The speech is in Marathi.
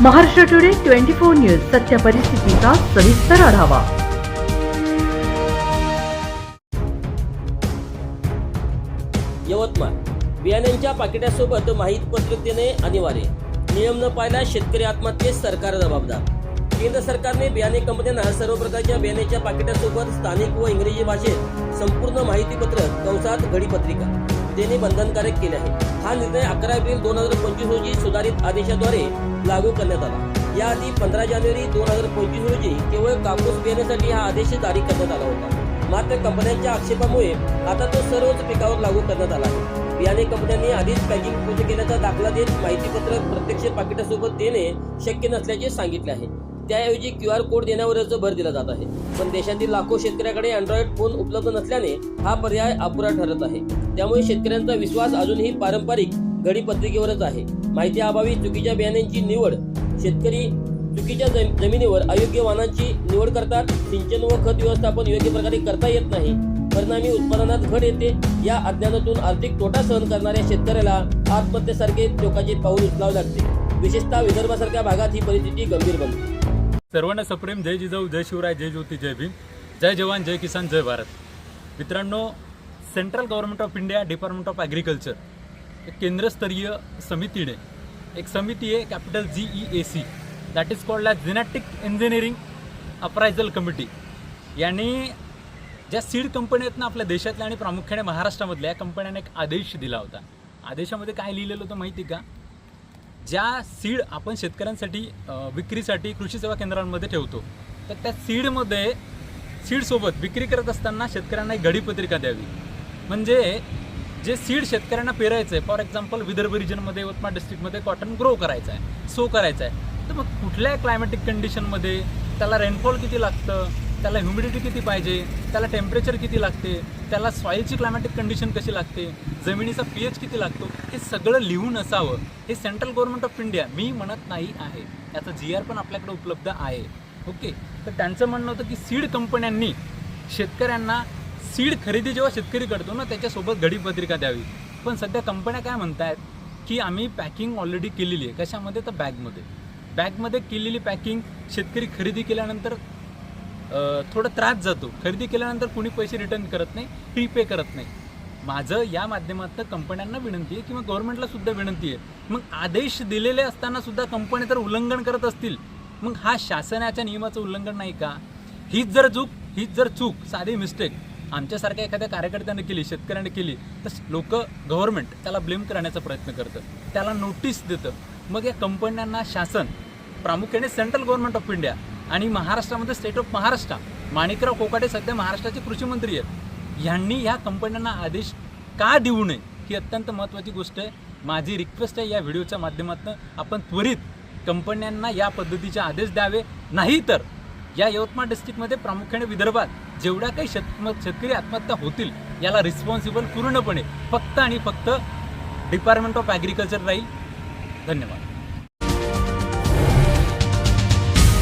Maharashtra today twenty four news सत्य परिस्थितीचा सविस्तर आढावा. यवतमाळ. बियाण्यांच्या पाकिटासोबत माहिती पत्रक देणे अनिवार्य. नियम न पाळल्यास शेतकरी आत्महत्येस सरकार जबाबदार. केंद्र सरकारने बियाणे कंपन्यांना सर्व प्रकारच्या बियाण्याच्या पाकिटासोबत स्थानिक व इंग्रजी भाषेत संपूर्ण माहिती पत्रक कंसात घडीपत्रिका. देणे बंधनकारक केले आहे. हा निर्णय अकरा एप्रिल दोन हजार पंचवीस रोजी सुधारित आदेशाद्वारे लागू करण्यात आला. याआधी पंधरा जानेवारी दोन हजार पंचवीस रोजी केवळ कापूस पेरण्यासाठी हा आदेश जारी करण्यात आला होता. मात्र कंपन्यांच्या आक्षेपामुळे आता तो सर्वच पिकावर लागू करण्यात आला आहे. बियाणे कंपन्यांनी आधीच पॅकिंग पूर्ण केल्याचा दाखला देत माहितीपत्रक प्रत्यक्ष पाकिटासोबत देणे शक्य नसल्याचे सांगितले आहे. त्याऐवजी क्यू आर कोड देण्यावरच भर दिला जात आहे. पण देशातील लाखो शेतकऱ्याकडे अँड्रॉइड फोन उपलब्ध नसल्याने हा पर्याय अपुरा ठरत आहे. त्यामुळे शेतकऱ्यांचा विश्वास अजूनही पारंपरिक घडीपत्रिकेवरच आहे. माहिती अभावी चुकीच्या बियाण्यांची निवड शेतकरी चुकीच्या जम- जमिनीवर अयोग्य वाहनांची निवड करतात सिंचन व खत व्यवस्थापन योग्य प्रकारे करता येत नाही परिणामी उत्पादनात घट येते या अज्ञानातून आर्थिक तोटा सहन करणाऱ्या शेतकऱ्याला आत्महत्येसारखे टोकाचे पाऊल उचलावे लागते. विशेषतः विदर्भासारख्या भागात ही परिस्थिती गंभीर बनते. सर्वांना सप्रेम. जय जिजाऊ जय शिवराय जय ज्योती जय भीम. जय जवान जय किसान जय भारत. मित्रांनो central government of India department of agriculture एक केंद्रस्तरीय समितीने एक समिती आहे capital G E A C that is called as genetic engineering appraisal committee यांनी ज्या सीड कंपन्या आहेत ना आपल्या देशातल्या आणि प्रामुख्याने महाराष्ट्रामधल्या या कंपन्यांना एक आदेश दिला होता. आदेशामध्ये काय लिहिलेलं होतं माहिती आहे का? ज्या सीड आपण शेतकऱ्यांसाठी विक्रीसाठी कृषी सेवा केंद्रांमध्ये ठेवतो तर त्या सीडमध्ये सीडसोबत विक्री करत असताना शेतकऱ्यांना एक घडीपत्रिका द्यावी. म्हणजे जे सीड शेतकऱ्यांना पेरायचं आहे फॉर एक्झाम्पल विदर्भ रिजनमध्ये यवतमाळ डिस्ट्रिक्टमध्ये कॉटन ग्रो करायचं आहे सो करायचं आहे तर मग कुठल्या क्लायमॅटिक कंडिशनमध्ये त्याला रेनफॉल किती लागतं? त्याला ह्युमिडिटी किती पाहिजे त्याला टेम्परेचर किती लागते त्याला सॉईलची क्लायमॅटिक कंडिशन कशी लागते जमिनीचा पी एच किती लागतो हे सगळं लिहून असावं. हे सेंट्रल गव्हर्नमेंट ऑफ इंडिया मी म्हणत नाही आहे. याचं जी आर पण आपल्याकडे उपलब्ध आहे. ओके तर त्यांचं म्हणणं होतं की सीड कंपन्यांनी शेतकऱ्यांना सीड खरेदी जेव्हा शेतकरी करतो ना त्याच्यासोबत घडीपत्रिका द्यावी. पण सध्या कंपन्या काय म्हणतायत की आम्ही पॅकिंग ऑलरेडी केलेली आहे. कशामध्ये? तर बॅगमध्ये बॅगमध्ये केलेली पॅकिंग शेतकरी खरेदी केल्यानंतर थोडा त्रास जातो. खरेदी केल्यानंतर कुणी पैसे रिटर्न करत नाही प्रीपे करत नाही. माझं या माध्यमातनं कंपन्यांना विनंती आहे किंवा गव्हर्नमेंटला सुद्धा विनंती आहे. मग आदेश दिलेले असताना सुद्धा कंपनी तर उल्लंघन करत असतील. मग हा शासनाच्या नियमाचं उल्लंघन नाही का? हीच जर चूक हीच जर चूक साधी मिस्टेक आमच्यासारख्या एखाद्या कार्यकर्त्याने केली शेतकऱ्याने केली तर लोक गव्हर्नमेंट त्याला ब्लेम करण्याचा प्रयत्न करतं. त्याला नोटीस देतं. मग या कंपन्यांना शासन प्रामुख्याने सेंट्रल गव्हर्नमेंट ऑफ इंडिया आणि महाराष्ट्रामध्ये स्टेट ऑफ महाराष्ट्र. माणिकराव कोकाटे सध्या महाराष्ट्राचे कृषी मंत्री आहेत. यांनी ह्या कंपन्यांना आदेश का देऊ नये ही अत्यंत महत्त्वाची गोष्ट आहे. माझी रिक्वेस्ट आहे या व्हिडिओच्या माध्यमातून आपण त्वरित कंपन्यांना या पद्धतीचे आदेश द्यावे. नाही तर या यवतमाळ डिस्ट्रिक्टमध्ये प्रामुख्याने विदर्भात जेवढ्या काही शेत शेतकरी आत्महत्या होतील याला रिस्पॉन्सिबल पूर्णपणे फक्त आणि फक्त डिपार्टमेंट ऑफ ॲग्रिकल्चर राहील. धन्यवाद.